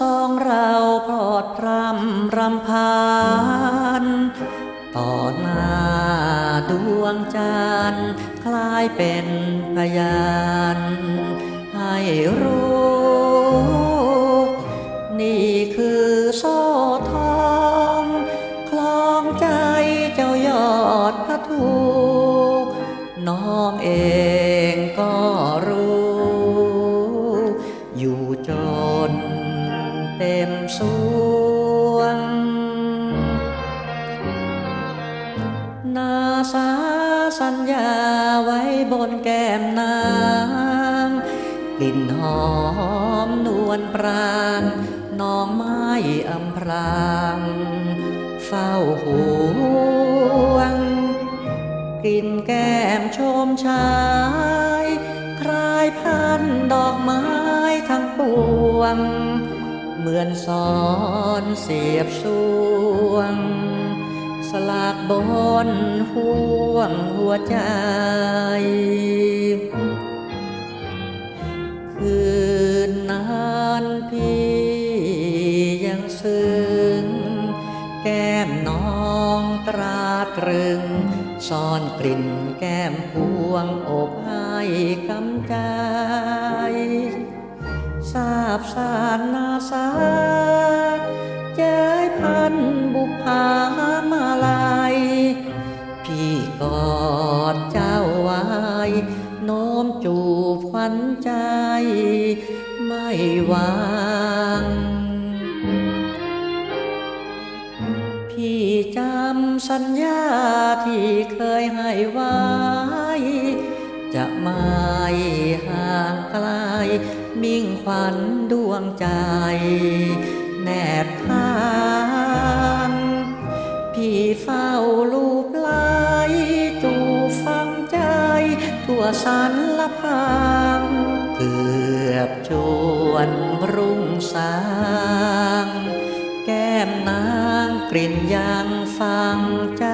สองเราพลอดพรำรำพานต่อหน้าดวงจันทร์คล้ายเป็นพยาน ให้รู้ นี่คือโซ่ทองคล้องใจเจ้ายอดพระทูน้องเองก็รู้ อยู่จน เต็มสวงนาสาสัญญาไว้บนแก้มนางกลิ่นหอมนวลปรางน้องไม้อำพรางเฝ้าห่วงกลิ่นแก้มชมชายคลายพันดอกไม้ทั้งปวง เหมือนสอนเสียบสวง สลากบนห่วงหัวใจ คืนนั้นพี่ยังซึ้ง แก้มน้องตราตรึง ซ่อนกลิ่นแก้มพวงอบให้กำใจ ทราบสารนาสาเจยพันบุพามาลายพี่กอดเจ้าไว้โน้มจูบควันใจ ไม่วางพี่จำสัญญาที่เคยให้ไว้ จะไม่ห่างไกล มิ่งขวัญดวงใจ แนบทางพี่เฝ้าลูบไหลจูฟังใจทั่วสันละพังเกือบชวนรุ่งสาง แก้มนางกลิ่นยังฟังใจ